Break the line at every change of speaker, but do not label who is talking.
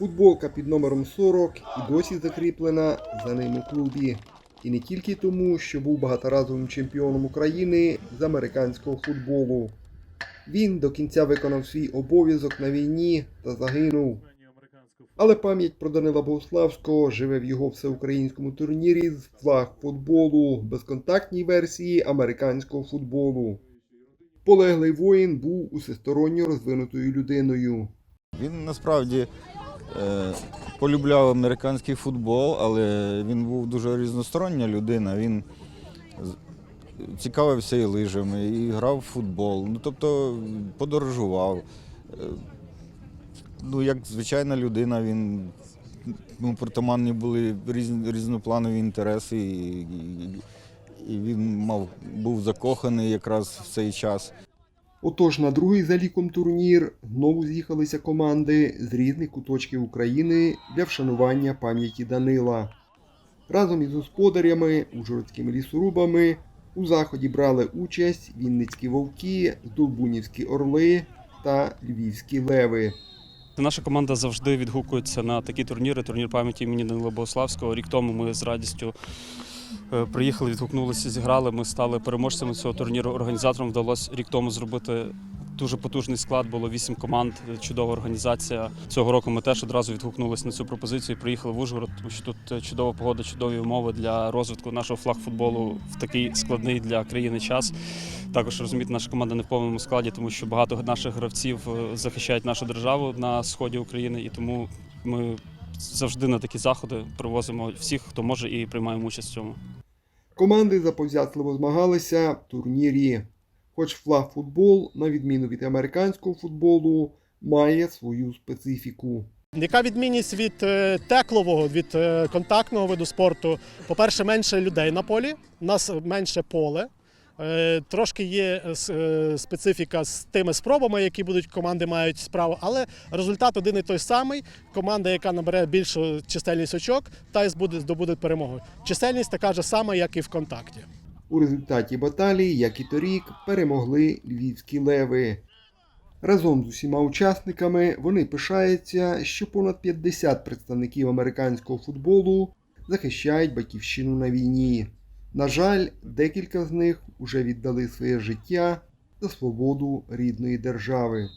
Футболка під номером 40 і досі закріплена за ним у клубі. І не тільки тому, що був багаторазовим чемпіоном України з американського футболу. Він до кінця виконав свій обов'язок на війні та загинув. Але пам'ять про Данила Богославського живе в його всеукраїнському турнірі з флаг футболу, безконтактній версії американського футболу. Полеглий воїн був усесторонньо розвинутою людиною.
Він насправді полюбляв американський футбол, але він був дуже різностороння людина. Він цікавився і лижами, і грав в футбол. Ну, тобто подорожував. Е, Ну, як звичайна людина, він ну, притаманні були різ, різнопланові інтереси, і, і, і він мав, був закоханий якраз в цей час.
Отож, на другий за ліком турнір знову з'їхалися команди з різних куточків України для вшанування пам'яті Данила. Разом із господарями, ужгородськими лісорубами у заході брали участь Вінницькі вовки, Здолбунівські орли та Львівські леви.
Наша команда завжди відгукується на такі турніри. Турнір пам'яті імені Данила Богославського. Рік тому ми з радістю приїхали, відгукнулися, зіграли. Ми стали переможцями цього турніру. Організаторам вдалося рік тому зробити дуже потужний склад. Було вісім команд, чудова організація. Цього року ми теж одразу відгукнулися на цю пропозицію. і Приїхали в Ужгород, тому що тут е, чудова погода, чудові умови для розвитку нашого флагфутболу в такий складний для країни час. Також розумієте, наша команда не в повному складі, тому що багато наших гравців е, захищають нашу державу на сході України, і тому ми завжди на такі заходи привозимо всіх, хто може, і приймаємо участь в цьому.
Команди заповзятливо змагалися в турнірі. Хоч флаг-футбол, на відміну від американського футболу, має свою специфіку.
Яка відмінність від е, теклового, від е, контактного виду спорту? По-перше, менше людей на полі, у нас менше поле. Е, Трошки є е, е, специфіка з тими спробами, які будуть команди мають справу, але результат один і той самий. Команда, яка набере більшу чисельність очок, та й здобуде перемогу. Чисельність така ж сама, як і в контакті.
У результаті баталії, як і торік, перемогли львівські леви. Разом з усіма учасниками вони пишаються, що понад 50 представників американського футболу захищають батьківщину на війні. На жаль, декілька з них уже віддали своє життя за свободу рідної держави.